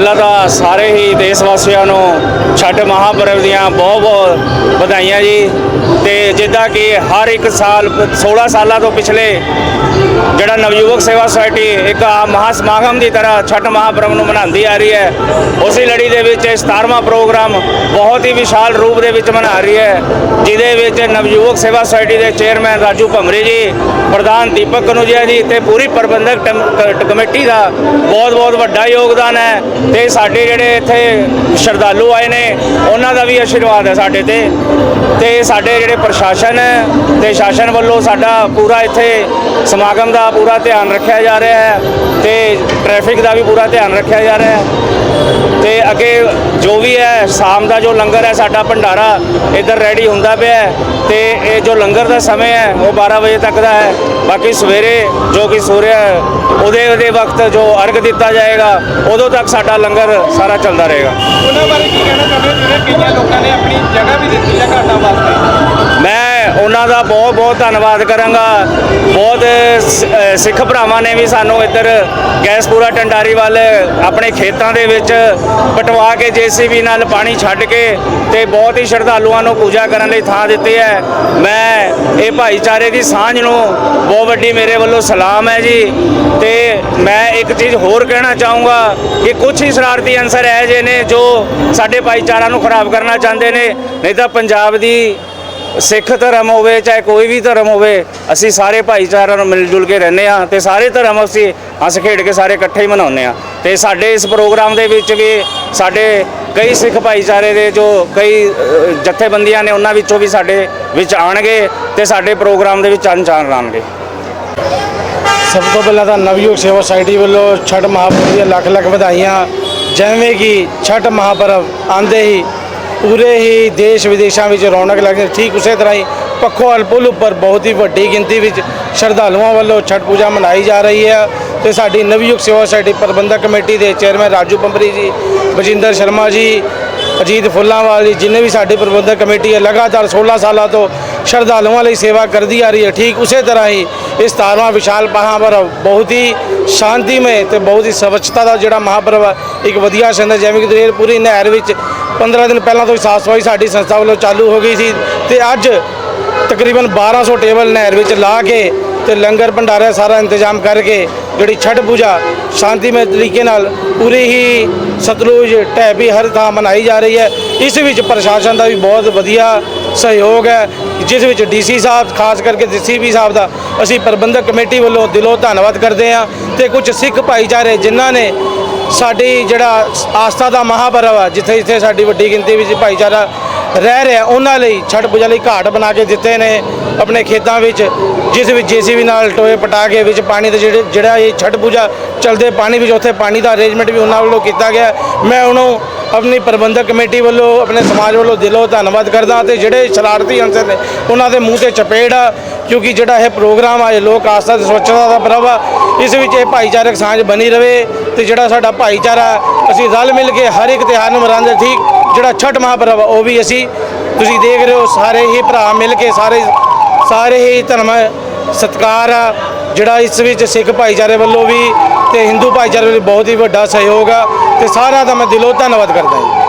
ਪਹਿਲਾਂ ਤਾਂ ਸਾਰੇ ਹੀ ਦੇਸ਼ ਵਾਸੀਆਂ ਨੂੰ ਛਠ ਮਹਾਪਰਵ ਦੀਆਂ ਬਹੁਤ ਬਹੁਤ ਵਧਾਈਆਂ ਜੀ। ਤੇ ਜਿੱਦਾਂ ਕਿ ਹਰ ਇੱਕ ਸਾਲ 16 ਸਾਲਾਂ ਤੋਂ ਪਿਛਲੇ ਜਿਹੜਾ ਨਵਯੁਵਕ ਸੇਵਾ ਸੁਸਾਇਟੀ ਇੱਕ ਆ ਮਹਾ ਸਮਾਗਮ ਦੀ ਤਰ੍ਹਾਂ ਛਠ ਮਹਾਪਰਵ ਨੂੰ ਮਨਾਉਂਦੀ ਆ ਰਹੀ ਹੈ, ਉਸੇ ਲੜੀ ਦੇ ਵਿੱਚ ਇਹ 17ਵਾਂ ਪ੍ਰੋਗਰਾਮ ਬਹੁਤ ਹੀ ਵਿਸ਼ਾਲ ਰੂਪ ਦੇ ਵਿੱਚ ਮਨਾ ਰਹੀ ਹੈ, ਜਿਹਦੇ ਵਿੱਚ ਨਵਯੁਵਕ ਸੇਵਾ ਸੁਸਾਇਟੀ ਦੇ ਚੇਅਰਮੈਨ ਰਾਜੂ ਭਮਰੇ ਜੀ, ਪ੍ਰਧਾਨ ਦੀਪਕ ਕਨੂਜੀਆ ਜੀ ਤੇ ਪੂਰੀ ਪ੍ਰਬੰਧਕ ਟਮ- ਕ- ਕਮੇਟੀ ਦਾ ਬਹੁਤ ਬਹੁਤ ਵੱਡਾ ਯੋਗਦਾਨ ਹੈ। ਤੇ ਸਾਡੇ ਜਿਹੜੇ ਇੱਥੇ ਸ਼ਰਧਾਲੂ ਆਏ ਨੇ, ਉਹਨਾਂ ਦਾ ਵੀ ਆਸ਼ੀਰਵਾਦ ਹੈ ਸਾਡੇ ਤੇ। ਤੇ ਸਾਡੇ ਜਿਹੜੇ ਪ੍ਰਸ਼ਾਸਨ ਹੈ ਤੇ ਸ਼ਾਸਨ ਵੱਲੋਂ ਸਾਡਾ ਪੂਰਾ ਇੱਥੇ ਸਮਾਗਮ ਦਾ ਪੂਰਾ ਧਿਆਨ ਰੱਖਿਆ ਜਾ ਰਿਹਾ ਹੈ ਤੇ ਟ੍ਰੈਫਿਕ ਦਾ ਵੀ ਪੂਰਾ ਧਿਆਨ ਰੱਖਿਆ ਜਾ ਰਿਹਾ ਹੈ। ਤੇ ਅੱਗੇ ਜੋ ਵੀ ਹੈ, ਸ਼ਾਮ ਦਾ ਜੋ ਲੰਗਰ ਹੈ, ਸਾਡਾ ਭੰਡਾਰਾ ਇੱਧਰ ਰੈਡੀ ਹੁੰਦਾ ਪਿਆ ਹੈ ਤੇ ਇਹ ਜੋ ਲੰਗਰ ਦਾ ਸਮੇਂ ਹੈ, ਉਹ 12 ਵਜੇ ਤੱਕ ਦਾ ਹੈ। ਬਾਕੀ ਸਵੇਰੇ ਜੋ ਕਿ ਸੂਰਿਆ ਉਹਦੇ ਉਹਦੇ ਵਕਤ ਜੋ ਅਰਗ ਦਿੱਤਾ ਜਾਏਗਾ, ਉਦੋਂ ਤੱਕ ਸਾਡਾ ਲੰਗਰ ਸਾਰਾ ਚੱਲਦਾ ਰਹੇਗਾ। ਉਹਨਾਂ ਬਾਰੇ ਕੀ ਕਹਿਣਾ ਚਾਹੁੰਦੇ ਹੋ? ਜਿਹੜੇ ਕਈਆਂ ਲੋਕਾਂ ਨੇ ਆਪਣੀ ਜਗ੍ਹਾ ਵੀ ਦਿੱਤੀ ਹੈ ਘਾਟਾਂ ਉਹਨਾਂ ਦਾ ਬਹੁਤ ਬਹੁਤ ਧੰਨਵਾਦ ਕਰਾਂਗਾ। ਬਹੁਤ ਸਿੱਖ ਭਰਾਵਾਂ ਨੇ ਵੀ ਸਾਨੂੰ ਇੱਧਰ ਗੈਸਪੂਰਾ ਟੰਡਾਰੀ ਵੱਲ ਆਪਣੇ ਖੇਤਾਂ ਦੇ ਵਿੱਚ ਪਟਵਾ ਕੇ ਜੀਸੀਬੀ ਨਾਲ ਪਾਣੀ ਛੱਡ ਕੇ ਤੇ ਬਹੁਤ ਹੀ ਸ਼ਰਧਾਲੂਆਂ ਨੂੰ ਪੂਜਾ ਕਰਨ ਲਈ ਥਾਂ ਦਿੱਤੀ ਹੈ। ਮੈਂ ਇਹ ਭਾਈਚਾਰੇ ਦੀ ਸਾਂਝ ਨੂੰ ਬਹੁਤ ਵੱਡੀ ਮੇਰੇ ਵੱਲੋਂ ਸਲਾਮ ਹੈ ਜੀ। ਤੇ ਮੈਂ ਇੱਕ ਚੀਜ਼ ਹੋਰ ਕਹਿਣਾ ਚਾਹੂੰਗਾ ਕਿ ਕੁਝ ਹੀ ਸ਼ਰਾਰਤੀ ਅਨਸਰ ਹੈ ਜੇ ਨੇ ਜੋ ਸਾਡੇ ਭਾਈਚਾਰਾ ਨੂੰ ਖਰਾਬ ਕਰਨਾ ਚਾਹੁੰਦੇ ਨੇ। ਨਹੀਂ ਤਾਂ ਪੰਜਾਬ ਦੀ ਸਿੱਖ ਧਰਮ ਹੋਵੇ, ਚਾਹੇ ਕੋਈ ਵੀ ਧਰਮ ਹੋਵੇ, ਅਸੀਂ ਸਾਰੇ ਭਾਈਚਾਰਿਆਂ ਨੂੰ ਮਿਲ ਜੁਲ ਕੇ ਰਹਿੰਦੇ ਆ ਤੇ ਸਾਰੇ ਧਰਮ ਅਸੀਂ ਹੱਸ ਖੇਡ ਕੇ ਸਾਰੇ ਇਕੱਠੇ ਹੀ ਮਨਾਉਂਦੇ ਆ ਤੇ ਸਾਡੇ ਇਸ ਪ੍ਰੋਗਰਾਮ ਦੇ ਵਿੱਚ ਵੀ ਸਾਡੇ ਕਈ ਸਿੱਖ ਭਾਈਚਾਰੇ ਦੇ ਜੋ ਕਈ ਜਥੇਬੰਦੀਆਂ ਨੇ, ਉਹਨਾਂ ਵਿੱਚੋਂ ਵੀ ਸਾਡੇ ਵਿੱਚ ਆਣਗੇ ਤੇ ਸਾਡੇ ਪ੍ਰੋਗਰਾਮ ਦੇ ਵਿੱਚ ਚੰਨ ਚਾਣ ਲਾਣਗੇ ਸਭ ਤੋਂ ਪਹਿਲਾਂ ਤਾਂ ਨਵਯੁਗ ਸੇਵਾ ਸੁਸਾਇਟੀ ਵੱਲੋਂ ਛਠ ਮਹਾਪੁਰਬ ਦੀਆਂ ਲੱਖ ਲੱਖ ਵਧਾਈਆਂ। ਜਿਵੇਂ ਕਿ ਛਠ ਮਹਾਪੁਰਬ ਆਂਦੇ ਹੀ ਪੂਰੇ ਹੀ ਦੇਸ਼ ਵਿਦੇਸ਼ਾਂ ਵਿੱਚ ਰੌਣਕ ਲੱਗਦੀ ਠੀਕ ਉਸੇ ਤਰ੍ਹਾਂ ਹੀ ਪੱਖੋਵਾਲ ਪੁਲ ਉੱਪਰ ਬਹੁਤ ਹੀ ਵੱਡੀ ਗਿਣਤੀ ਵਿੱਚ ਸ਼ਰਧਾਲੂਆਂ ਵੱਲੋਂ ਛਠ ਪੂਜਾ ਮਨਾਈ ਜਾ ਰਹੀ ਹੈ ਤੇ ਸਾਡੀ ਨਵਯੁਗ ਸੇਵਾ ਸਾਡੀ ਪ੍ਰਬੰਧਕ ਕਮੇਟੀ ਦੇ ਚੇਅਰਮੈਨ ਰਾਜੂ ਪੰਪਰੀ ਜੀ, ਬਜਿੰਦਰ ਸ਼ਰਮਾ ਜੀ, ਅਜੀਤ ਫੁੱਲਾਂਵਾਲ ਜੀ, ਜਿੰਨੇ ਵੀ ਸਾਡੀ ਪ੍ਰਬੰਧਕ ਕਮੇਟੀ ਹੈ, ਲਗਾਤਾਰ 16 ਸਾਲਾਂ ਤੋਂ ਸ਼ਰਧਾਲੂਆਂ ਲਈ ਸੇਵਾ ਕਰਦੀ ਆ ਰਹੀ ਹੈ। ਠੀਕ ਉਸੇ ਤਰ੍ਹਾਂ ਹੀ ਇਸ 17ਵਾਂ ਵਿਸ਼ਾਲ ਮਹਾਪਰਵ ਬਹੁਤ ਹੀ ਸ਼ਾਂਤੀਮय ਤੇ ਬਹੁਤ ਹੀ ਸਵੱਛਤਾ ਦਾ ਜਿਹੜਾ ਮਹਾਪਰਵ ਹੈ ਇੱਕ ਵਧੀਆ ਸੰਦ ਜਿਵੇਂ ਕਿ ਤੁਸੀਂ ਪੂਰੀ ਨਹਿਰ ਵਿੱਚ 15 ਦਿਨ ਪਹਿਲਾਂ ਤੋਂ ਹੀ ਸਾਫ਼ ਸਫ਼ਾਈ ਸਾਡੀ ਸੰਸਥਾ ਵੱਲੋਂ ਚਾਲੂ ਹੋ ਗਈ ਸੀ ਤੇ ਅੱਜ ਤਕਰੀਬਨ 1200 ਟੇਬਲ ਨਹਿਰ ਵਿੱਚ ਲਾ ਕੇ ਤੇ ਲੰਗਰ ਭੰਡਾਰਾ ਸਾਰਾ ਇੰਤਜ਼ਾਮ ਕਰਕੇ ਜਿਹੜੀ ਛਠ ਪੂਜਾ ਸ਼ਾਂਤੀਮਈ ਤਰੀਕੇ ਨਾਲ ਪੂਰੀ ਹੀ ਸਤਲੁਜ ਢੈਬੀ ਹਰ ਥਾਂ ਮਨਾਈ ਜਾ ਰਹੀ ਹੈ। ਇਸ ਵਿੱਚ ਪ੍ਰਸ਼ਾਸਨ ਦਾ ਵੀ ਬਹੁਤ ਵਧੀਆ ਸਹਿਯੋਗ ਹੈ, ਜਿਸ ਵਿੱਚ ਡੀਸੀ ਸਾਹਿਬ, ਖਾਸ ਕਰਕੇ ਡੀਸੀਪੀ ਸਾਹਿਬ ਦਾ ਅਸੀਂ ਪ੍ਰਬੰਧਕ ਕਮੇਟੀ ਵੱਲੋਂ ਦਿਲੋਂ ਧੰਨਵਾਦ ਕਰਦੇ ਹਾਂ ਤੇ ਕੁਝ ਸਿੱਖ ਭਾਈਚਾਰੇ ਜਿਨ੍ਹਾਂ ਨੇ ਸਾਡੀ ਜਿਹੜਾ ਆਸਥਾ ਦਾ ਮਹਾਪਰਵ ਆ, ਜਿੱਥੇ ਜਿੱਥੇ ਸਾਡੀ ਵੱਡੀ ਗਿਣਤੀ ਵਿੱਚ ਭਾਈਚਾਰਾ ਰਹਿ ਰਿਹਾ, ਉਹਨਾਂ ਲਈ ਛਠ ਪੂਜਾ ਲਈ ਘਾਟ ਬਣਾ ਕੇ ਦਿੱਤੇ ਨੇ ਆਪਣੇ ਖੇਤਾਂ ਵਿੱਚ, ਜਿਸ ਵਿੱਚ ਜੀਸੀਬੀ ਨਾਲ ਟੋਏ ਪਟਾ ਕੇ ਵਿੱਚ ਪਾਣੀ ਦੇ ਜਿਹੜੇ, ਜਿਹੜਾ ਇਹ ਛਠ ਪੂਜਾ ਚਲਦੇ ਪਾਣੀ ਵਿੱਚ, ਉੱਥੇ ਪਾਣੀ ਦਾ ਅਰੇਂਜਮੈਂਟ ਵੀ ਉਹਨਾਂ ਵੱਲੋਂ ਕੀਤਾ ਗਿਆ। ਮੈਂ ਉਹਨੂੰ ਆਪਣੀ ਪ੍ਰਬੰਧਕ ਕਮੇਟੀ ਵੱਲੋਂ, ਆਪਣੇ ਸਮਾਜ ਵੱਲੋਂ ਦਿਲੋਂ ਧੰਨਵਾਦ ਕਰਦਾ ਤੇ ਜਿਹੜੇ ਸ਼ਰਾਰਤੀ ਅੰਸਰ ਨੇ, ਉਹਨਾਂ ਦੇ ਮੂੰਹ ਤੇ ਚਪੇੜ ਆ ਕਿਉਂਕਿ ਜਿਹੜਾ ਇਹ ਪ੍ਰੋਗਰਾਮ ਆ ਇਹ ਲੋਕ ਆਸਥਾ ਤੇ ਸਵੱਛਤਾ ਦਾ ਪਰਵ ਆ ਇਸ ਵਿੱਚ ਇਹ ਭਾਈਚਾਰਕ ਸਾਂਝ ਬਣੀ ਰਵੇ ਤੇ ਜਿਹੜਾ ਸਾਡਾ ਭਾਈਚਾਰਾ ਅਸੀਂ ਰਲ ਮਿਲ ਕੇ ਹਰ ਇੱਕ ਤਿਉਹਾਰ ਨੂੰ ਮਨਾਉਂਦੇ ਠੀਕ ਜਿਹੜਾ ਛਠ ਮਹਾਪਰਵ ਆ, ਉਹ ਵੀ ਅਸੀਂ ਤੁਸੀਂ ਦੇਖ ਰਹੇ ਹੋ ਸਾਰੇ ਹੀ ਭਰਾ ਮਿਲ ਕੇ ਸਾਰੇ ਸਾਰੇ ਹੀ ਧਰਮ ਸਤਕਾਰ ਆ ਜਿਹੜਾ ਇਸ ਵਿੱਚ ਸਿੱਖ ਭਾਈਚਾਰੇ ਵੱਲੋਂ ਵੀ ਤੇ ਹਿੰਦੂ ਭਾਈਚਾਰੇ ਵੱਲੋਂ ਬਹੁਤ ਹੀ ਵੱਡਾ ਸਹਿਯੋਗ ਆ ਤੇ ਸਾਰਿਆਂ ਦਾ ਮੈਂ ਦਿਲੋਂ ਧੰਨਵਾਦ ਕਰਦਾ ਹਾਂ